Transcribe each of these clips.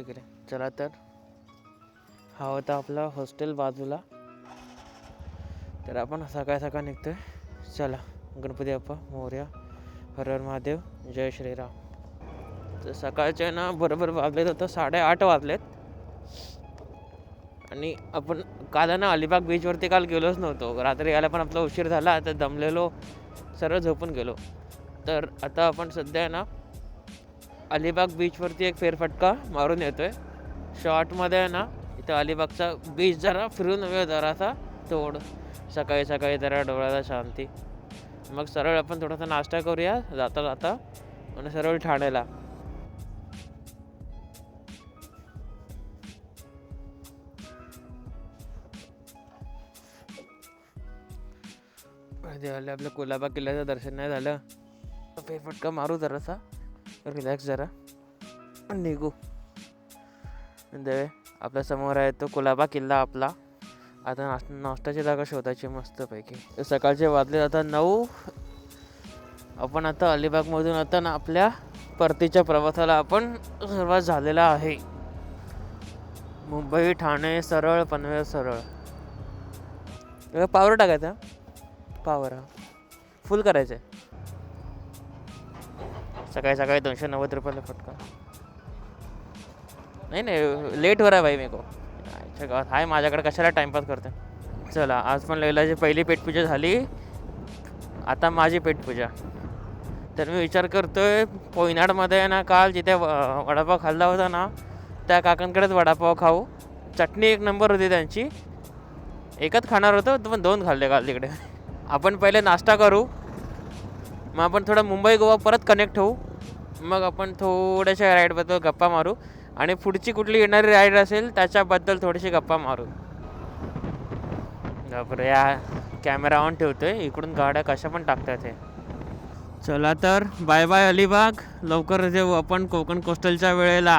ठीक आहे चला तर. हा होता आपला हॉस्टेल बाजूला. तर आपण सकाळ सकाळ निघतोय. चला गणपती बाप्पा मोर्या हर हर महादेव जय श्रीराम. तर सकाळचे ना बरोबर वाजलेत होतं साडेआठ वाजलेत. आणि आपण काल ना अलिबाग बीचवरती काल गेलोच नव्हतो. रात्री यायला पण आपला उशीर झाला तर दमलेलो सर्व झोपून गेलो. तर आता आपण सध्या आहे ना अलिबाग बीचवरती एक फेरफटका मारून येतो आहे शॉर्टमध्ये आहे ना इथं अलिबागचा बीच जरा फिरून येऊया जरासा. तोड सकाळी सकाळी जरा डोळ्याला शांती. मग सरळ आपण थोडासा नाश्ता करूया जाता जाता. आणि सरळ ठाण्याला. आधी आले आपल्या कोलाबा किल्ल्याचं दर्शन नाही झालं. फेरफटका मारू जरासा. रिलॅक्स जरा. निघू. म्हणजे आपल्यासमोर आहे तो कोलाबा किल्ला आपला. आता नाश नाश्त्याची जागा शोधायची मस्तपैकी. सकाळचे वाजले आता नऊ. आपण आता अलिबागमधून आता ना आपल्या परतीच्या प्रवासाला आपण सुरुवात झालेला आहे. मुंबई ठाणे सरळ पनवेल सरळ. पावर टाकायचा. पावर हा. फुल करायचं आहे सकाळी सकाळी दोनशे नव्वद रुपयाला फटका. नाही नाही लेट हो रहा है भाई मेको अच्छा गावात हाय माझ्याकडे कशाला टाईमपास करते चला आज पण लैलाची पहिली पेटपूजा झाली. आता माझी पेटपूजा. तर मी विचार करतोय पोयनाडमध्ये आहे ना काल जिथे व- वडापाव खाल्ला होता ना त्या काकांकडेच वडापाव खाऊ. चटणी एक नंबर होती त्यांची. एकच खाणार होतं पण दोन खाल्ले काल तिकडे. आपण पहिले नाश्ता करू. मग आपण थोडं मुंबई गोवा परत कनेक्ट होऊ. मग आपण थोड्याशा राईडबद्दल गप्पा मारू. आणि पुढची कुठली येणारी राईड असेल त्याच्याबद्दल थोडीशी गप्पा मारू. बापरे या कॅमेरा ऑन ठेवतो आहे इकडून गाड्या कशा पण टाकतात हे. चला तर बाय बाय अलिबाग. लवकर जेऊ आपण कोकण कोस्टलच्या वेळेला.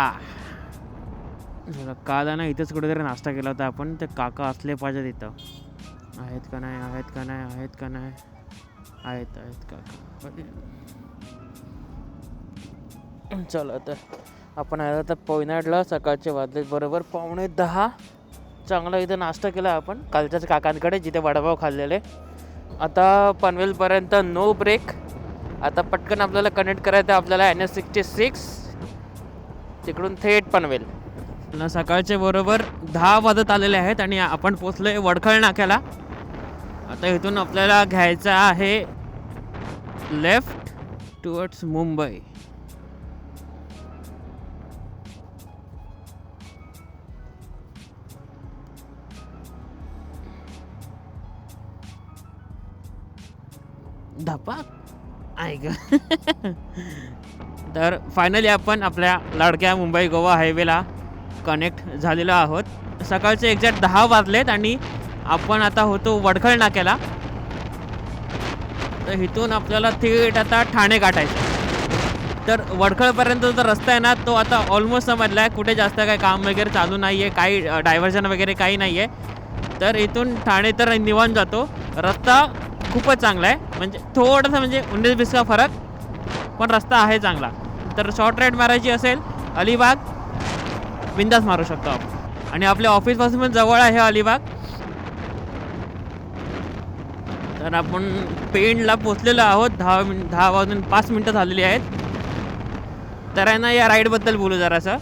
काल ना इथंच कुठेतरी नाश्ता केला होता आपण. ते काका असले पाहिजे तिथं आहेत का नाही आहेत का नाही आहेत का नाही. आहेत आहेत काका म्हणजे- चला तर आपण आहे तर पोयनाडला सकाळचे वाजले बरोबर पावणे दहा. चांगला इथं नाश्ता केला आपण कालच्याच काकांकडे जिथे वडापाव खाल्लेले. आता पनवेलपर्यंत नो ब्रेक आता पटकन आपल्याला कनेक्ट करायचं आहे आपल्याला एन एस सिक्स्टी सिक्स तिकडून थेट पनवेल. सकाळचे बरोबर दहा वाजत आलेले आहेत आणि आपण पोचलोय वडखळ नाक्याला. आता इथून आपल्याला घ्यायचं आहे लेफ्ट टुवर्ड्स मुंबई धपाक ऐक तर फायनली आपण आपल्या लाडक्या मुंबई गोवा हायवेला कनेक्ट झालेलो आहोत. सकाळचे एक्झॅक्ट दहा वाजलेत आणि आपण आता होतो वडखळ नाक्याला. तर इथून आपल्याला थेट आता ठाणे गाठायचं तर वडखळपर्यंत जो रस्ता आहे ना तो आता ऑलमोस्ट समजला आहे कुठे जास्त काय काम वगैरे चालू नाही आहे काही डायव्हर्जन वगैरे काही नाही आहे तर इथून ठाणे तर निवान जातो. रस्ता खूपच चांगला आहे. म्हणजे थोडासा म्हणजे उन्नीस बिसका फरक पण रस्ता आहे चांगला. तर शॉर्ट राईड मारायची असेल अलिबाग बिंदास मारू शकतो आपण. आणि आपल्या ऑफिसपासून पण जवळ आहे अलिबाग. तर आपण पेंडला पोचलेलो आहोत. दहा मिन दहा वाजून पाच मिनटं झालेली आहेत. तर आहे ना या राईडबद्दल बोलू जरासं.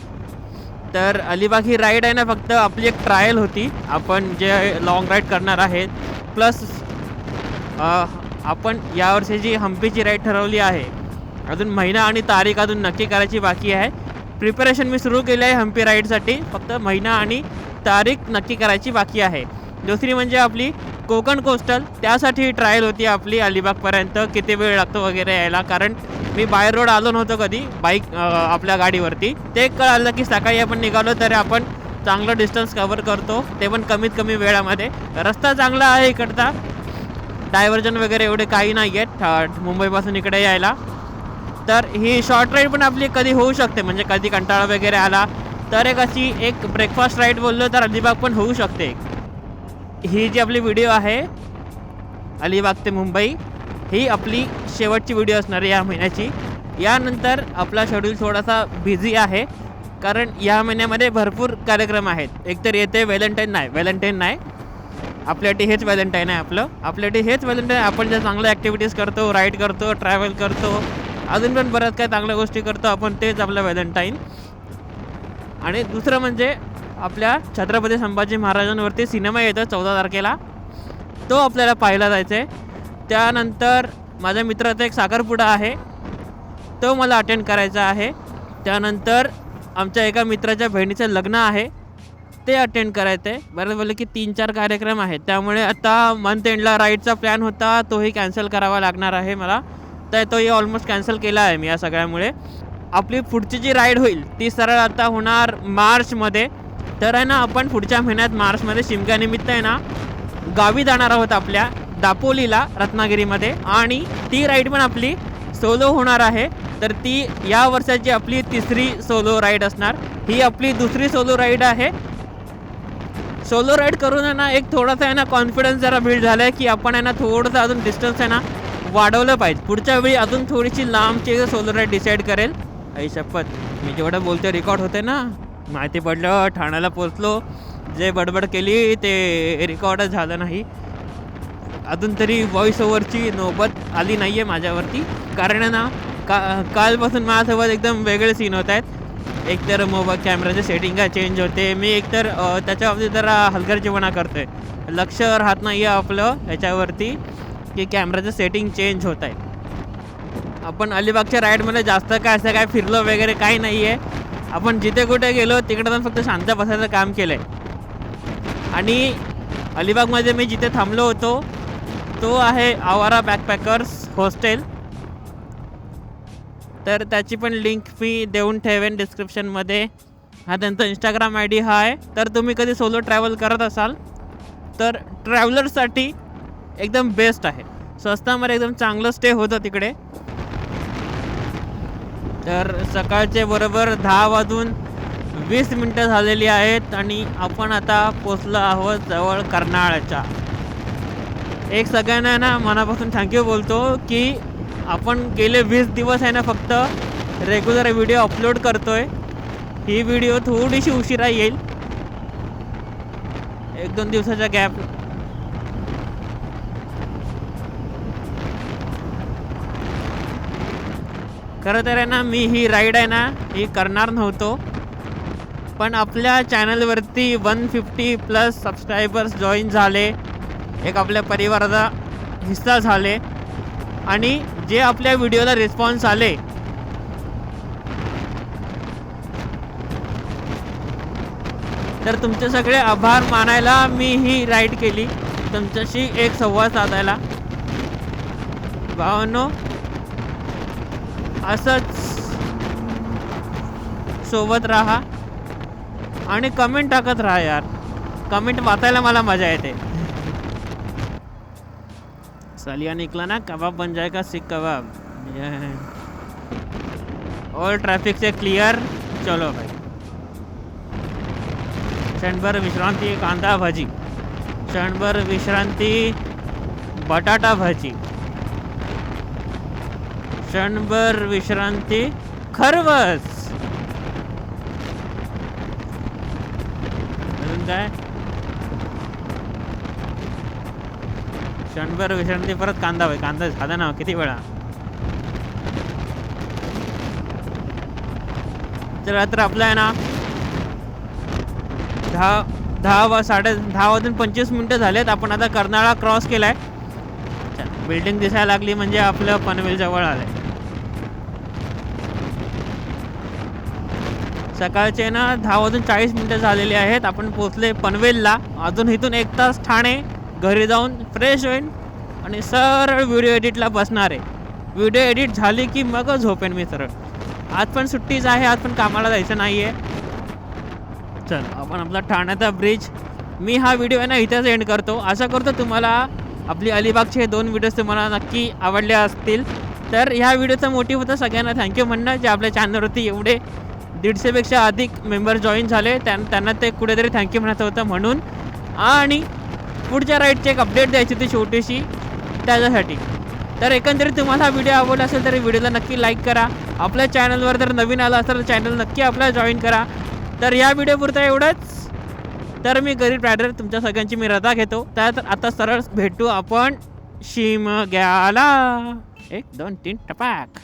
तर अलिबाग ही राईड आहे ना फक्त आपली एक ट्रायल होती. आपण जे लॉंग राईड करणार आहेत. प्लस आपण यावर्षी जी हम्पीची राईड ठरवली आहे अजून महिना आणि तारीख अजून नक्की करायची बाकी आहे. प्रिपरेशन मी सुरू केली आहे हम्पी राईडसाठी फक्त महिना आणि तारीख नक्की करायची बाकी आहे. दुसरी म्हणजे आपली कोकण कोस्टल त्यासाठी ट्रायल होती आपली अलिबागपर्यंत किती वेळ लागतो वगैरे यायला. कारण मी बाय रोड आलो नव्हतो कधी बाईक आपल्या गाडीवरती. ते कळालं की सकाळी आपण निघालो तरी आपण चांगलं डिस्टन्स कवर करतो ते पण कमीत कमी वेळामध्ये. रस्ता चांगला आहे इकडचा. डायव्हर्जन वगैरे एवढे काही नाही आहेत मुंबईपासून इकडे यायला. तर ही शॉर्ट राईड पण आपली कधी होऊ शकते म्हणजे कधी कंटाळा वगैरे आला. तर एक अशी एक ब्रेकफास्ट राईड बोललो तर अलिबाग पण होऊ शकते. ही जी आपली व्हिडिओ आहे अलिबाग ते मुंबई ही आपली शेवटची व्हिडिओ असणार आहे या महिन्याची. यानंतर आपला शेड्यूल थोडासा बिझी आहे कारण या महिन्यामध्ये भरपूर कार्यक्रम आहेत. एकतर येते व्हॅलेंटाईन नाही व्हॅलेंटाईन नाही. आपल्यासाठी हेच व्हॅलेंटाईन आहे आपलं. आपल्यासाठी हेच व्हॅलेंटाईन आपण ज्या चांगल्या ॲक्टिव्हिटीज करतो राईड करतो ट्रॅव्हल करतो अजून पण बऱ्याच काही चांगल्या गोष्टी करतो आपण तेच आपलं व्हॅलेंटाईन आणि दुसरं म्हणजे आपल्या छत्रपती संभाजी महाराजांवरती सिनेमा येतो चौदा तारखेला. तो आपल्याला पाहायला जायचा आहे त्यानंतर माझ्या मित्राचा एक साखरपुडा आहे. तो मला अटेंड करायचा आहे. त्यानंतर आमच्या एका मित्राच्या बहिणीचं लग्न आहे. ते अटेंड करायचं आहे बरं बोललं की तीन चार कार्यक्रम आहेत. त्यामुळे आता मंथ एंडला राईडचा प्लॅन होता. तोही कॅन्सल करावा लागणार आहे मला. तर तोही ऑलमोस्ट कॅन्सल केला आहे मी या सगळ्यामुळे. आपली पुढची जी राईड होईल ती सरळ आता होणार मार्चमध्ये. तर आहे ना आपण पुढच्या महिन्यात मार्चमध्ये शिमग्यानिमित्त आहे ना गावी जाणार आहोत आपल्या दापोलीला रत्नागिरीमध्ये. आणि ती राईड पण आपली सोलो होणार आहे. तर ती या वर्षाची आपली तिसरी सोलो राईड असणार. ही आपली दुसरी सोलो राईड आहे. सोलो राईड करून आहे ना एक थोडासा आहे ना कॉन्फिडन्स जरा बिल्ड झाला आहे की आपण आहे ना थोडंसं अजून डिस्टन्स आहे ना वाढवलं पाहिजे. पुढच्या वेळी अजून थोडीशी लांबची सोलो राईड डिसाईड करेल. आई शपथ मी जेवढं बोलतो रेकॉर्ड होते ना. माहिती पडलं ठाण्याला पोचलो जे बडबड केली ते रेकॉर्डच झालं नाही. अजून तरी व्हॉइस ओव्हरची नोबत आली नाही आहे माझ्यावरती. कारण आहे ना का कालपासून माझ्यासोबत एकदम वेगळे सीन होत आहेत. एकतर मोबाईल कॅमेराचे सेटिंग काय चेंज होते. मी एकतर त्याच्यावरती जरा हलगर्जीपणा करतोय. लक्ष राहत नाही आहे आपलं याच्यावरती की कॅमेराचं सेटिंग चेंज होत आहे आपण अलिबागच्या राईडमध्ये जास्त काय असं काय फिरलो वगैरे काही नाही आहे आपण जिथे कुठे गेलो तिकडे पण फक्त शांत बसायचं काम केलं आहे आणि अलिबागमध्ये मी जिथे थांबलो होतो तो आहे आवारा बॅकपॅकर्स हॉस्टेल. तर त्याची पण लिंक मी देऊन ठेवेन डिस्क्रिप्शनमध्ये. हा त्यांचा इंस्टाग्राम आय डी हा आहे. तर तुम्ही कधी सोलो ट्रॅव्हल करत असाल तर ट्रॅव्हलर्ससाठी एकदम बेस्ट आहे. स्वस्तामध्ये एकदम चांगलं स्टे होतं तिकडे. तर सकाळचे बरोबर दहा वाजून वीस मिनटं झालेली आहेत आणि आपण आता पोचलो आहोत जवळ कर्नाळाच्या. एक सगळ्यांना ना मनापासून थँक्यू बोलतो की आपण गेले वीस दिवस आहे ना फक्त रेग्युलर व्हिडिओ अपलोड करतोय. ही व्हिडिओ थोडीशी उशिरा येईल. एक दोन दिवसाचा गॅप खरं तर आहे ना मी ही राईड आहे ना ही करणार नव्हतो. पण आपल्या चॅनलवरती one fifty plus subscribers join झाले. एक आपल्या परिवाराचा हिस्सा झाले. आणि जे आपल्या व्हिडिओला रिस्पॉन्स आले तर तुमचे सगळे आभार मानायला मी ही राईड केली. तुमच्याशी एक संवाद साधायला. भावांनो असंच सोबत राहा आणि कमेंट टाकत राहा यार. कमेंट वाचायला मला मजा येते. सलिया निकला ना कबाब बन जाएगा सिख कबाब? ऑल ट्रैफिक से क्लियर चलो भाई. क्षणभर विश्रांती कांदा भाजी. क्षणभर विश्रांती बटाटा भाजी. क्षणभर विश्रांती खरवस अजून काय? क्षणभर विश्रांती परत कांदा होय कांदा झाला ना किती वेळा? तर तर आपला आहे ना दहा दहा वा साडे दहा वाजून पंचवीस मिनटं झालेत. आपण आता कर्नाळा क्रॉस केलाय. बिल्डिंग दिसायला लागली म्हणजे आपलं पनवेल जवळ आलंय. सकाळचे ना दहा वाजून चाळीस मिनटं झालेली आहेत. आपण पोचले पनवेलला. अजून इथून एक तास ठाणे घरी जाऊन फ्रेश होईन आणि सरळ व्हिडिओ एडिटला बसणार आहे. व्हिडिओ एडिट झाली की मगच झोपेन मी सरळ. आज पण सुट्टीच आहे आज पण कामाला जायचं नाही आहे चल आपण आपला ठाण्याचा ब्रिज मी हा व्हिडिओ आहे ना इथेच एंड करतो. आशा करतो तुम्हाला आपली अलिबागचे हे दोन व्हिडिओज तुम्हाला नक्की आवडले असतील. तर ह्या व्हिडिओचा मोटिव्ह होता सगळ्यांना थँक्यू म्हणणं जे आपल्या चॅनलवरती एवढे दीडशेपेक्षा अधिक मेंबर जॉईन झाले. त्यां त्यांना ते कुठेतरी थँक्यू म्हणायचं होतं म्हणून. आणि पुढच्या राईडची एक अपडेट द्यायची होती छोटीशी त्याच्यासाठी. तर एकंदरीत तुम्हाला हा व्हिडिओ आवडला असेल तर व्हिडिओला नक्की लाईक करा. आपल्या चॅनलवर जर नवीन आला असेल तर चॅनल नक्की आपल्याला जॉईन करा. तर या व्हिडिओपुरता एवढंच. तर मी गरीब रायडर तुमच्या सगळ्यांची मी रजा घेतो. तर आता सरळ भेटू आपण शिमग्याला. एक दोन तीन टपाक.